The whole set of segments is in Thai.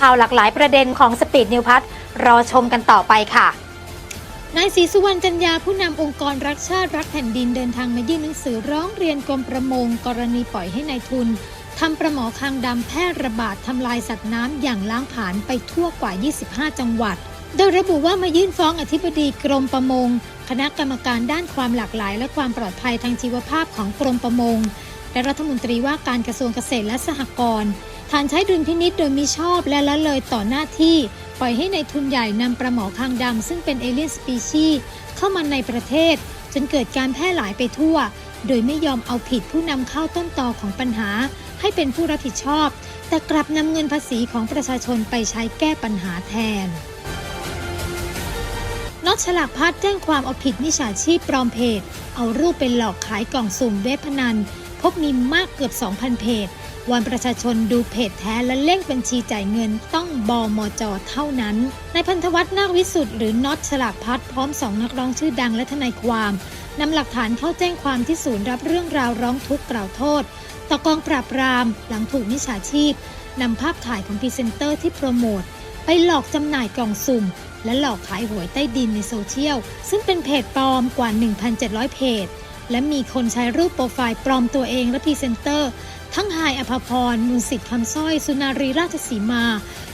ข่าวหลากหลายประเด็นของสปีดนิวพัทรอชมกันต่อไปค่ะนายศรีสุวรรณจันยาผู้นำองค์กรรักชาติรักแผ่นดินเดินทางมายื่นหนังสือร้องเรียนกรมประมง กรณีปล่อยให้ในายทุนทำประหมอคางดำแพร่ระบาดทำลายสัตว์น้ำอย่างล้างผลาญไปทั่วกว่า 25 จังหวัด โดยระบุว่ามายื่นฟ้องอธิบดีกรมประมง คณะกรรมการด้านความหลากหลาย และความปลอดภัยทางชีวภาพของกรมประมง และรัฐมนตรีว่าการกระทรวงเกษตรและสหกรณ์ ฐานใช้ดุลพินิษโดยมิชอบและละเลยต่อหน้าที่ ปล่อยให้ในายทุนใหญ่นำปลาหมอคางดำซึ่งเป็นเอเลี่ยนสปีชีส์เข้ามาในประเทศ จนเกิดการแพร่หลายไปทั่ว โดยไม่ยอมเอาผิดผู้นำเข้าต้นตอของปัญหา ให้เป็นผู้รับผิดชอบ แต่กลับนำเงินภาษีของประชาชนไปใช้แก้ปัญหาแทนนอกฉลากพัดแจ้งความเอาผิดมิจฉาชีพปลอมเพจ เอารูปเป็นหลอกขายกล่องสุ่มเว็บพนัน พบมีมากเกือบ 2,000 เพจ วันประชาชนดูเพจแท้และเลขบัญชีจ่ายเงินต้องบอมจเท่านั้นนายพันธวัฒน์นาควิสุทธ์หรือน็อตฉลากพัดพร้อมสองนักร้องชื่อดังและทนายความนำหลักฐานเข้าแจ้งความที่ศูนย์รับเรื่องราวร้องทุกข์กล่าวโทษ ต่อกองปราบปรามหลังถูกมิจฉาชีพนำภาพถ่ายของพรีเซนเตอร์ที่โปรโมทไปหลอกจำหน่ายกล่องสุ่ม และหลอกขายหวยใต้ดินในโซเชียล ซึ่งเป็นเพจปลอมกว่า 1,700 เพจ และมีคนใช้รูปโปรไฟล์ปลอมตัวเองและพรีเซนเตอร์ ทั้งไฮายอภพร มูลสิทธิ์คำสร้อย สุนารีราชสีมา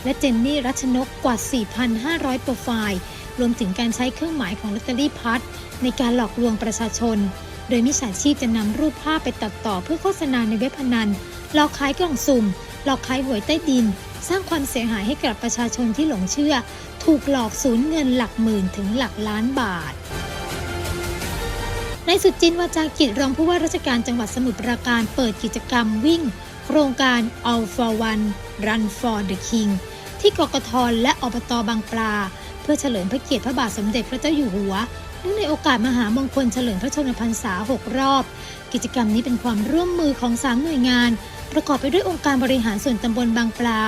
และเจนนี่รัชนกกว่า 4,500 โปรไฟล์ รวมถึงการใช้เครื่องหมายของลอตเตอรี่พัดในการหลอกลวงประชาชน โดยมิจฉาชีพจะนำรูปภาพไปตัดต่อเพื่อโฆษณาในเว็บพนัน หลอกขายกล่องสุ่ม หลอกขายหวยใต้ดิน สร้างความเสียหายให้กับประชาชนที่หลงเชื่อ ถูกหลอกสูญเงินหลักหมื่นถึงหลักล้านบาท นายสุจินวาจากิจรองผู้ว่าราชการจังหวัดสมุทรปราการเปิดกิจกรรมวิ่ง โครงการ All for One Run for the King ที่กกทและอบตบางปลา เพื่อเฉลิมพระเกียรติพระบาทสมเด็จพระเจ้าอยู่หัวเนื่องในโอกาสมหามงคลเฉลิมพระชนมพรรษา 6 รอบ กิจกรรมนี้เป็นความร่วมมือของ 3 หน่วยงาน ประกอบไปด้วยองค์การบริหารส่วนตำบลบางปลา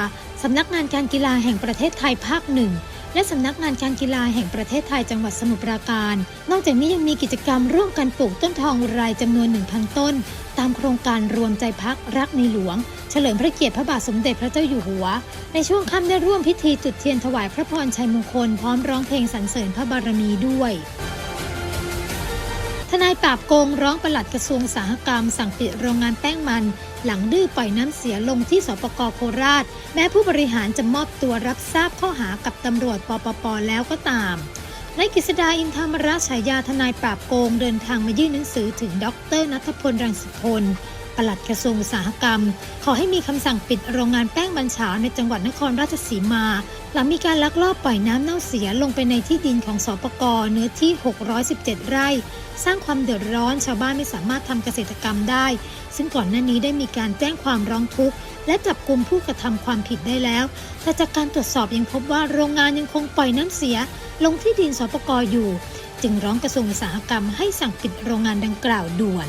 สำนักงานการกีฬาแห่งประเทศไทยภาคหนึ่ง และสำนักงานการกีฬาแห่งประเทศไทยจังหวัดสมุทรปราการ นอกจากนี้ยังมีกิจกรรมร่วมกันปลูกต้นทองรายจำนวน 1,000 ต้น ตามโครงการรวมใจพักรักในหลวง เฉลิมพระเกียรติพระบาทสมเด็จพระเจ้าอยู่หัว ในช่วงค่ำได้ร่วมพิธีจุดเทียนถวายพระพรชัยมงคลพร้อมร้องเพลงสรรเสริญพระบารมีด้วย ทนายปราบโกงร้องปลัดกระทรวงอุตสาหกรรม สั่งปิดโรงงานแป้งมัน หลังดื้อปล่อยน้ำเสียลงที่สปกโคราช แม้ผู้บริหารจะมอบตัวรับทราบข้อหากับตำรวจปปปแล้วก็ตามนายกฤษดาอินทามราฉายาทนายปราบโกงเดินทางมายื่นหนังสือถึงดรนัทพลรังสิพล ปลัดกระทรวงอุตสาหกรรม ขอให้มีคำสั่งปิดโรงงานแป้งบัญชาในจังหวัดนครราชสีมา หลังมีการลักลอบปล่อยน้ำเน่าเสียลงไปในที่ดินของสปกเนื้อที่ 617 ไร่ สร้างความเดือดร้อนชาวบ้านไม่สามารถทำเกษตรกรรมได้ ซึ่งก่อนหน้านี้ได้มีการแจ้งความร้องทุกข์และจับกลุ่มผู้กระทำความผิดได้แล้ว แต่จากการตรวจสอบยังพบว่าโรงงานยังคงปล่อยน้ำเสีย ลงที่ดินสปกอยู่ จึงร้องกระทรวงอุตสาหกรรมให้สั่งปิดโรงงานดังกล่าวด่วน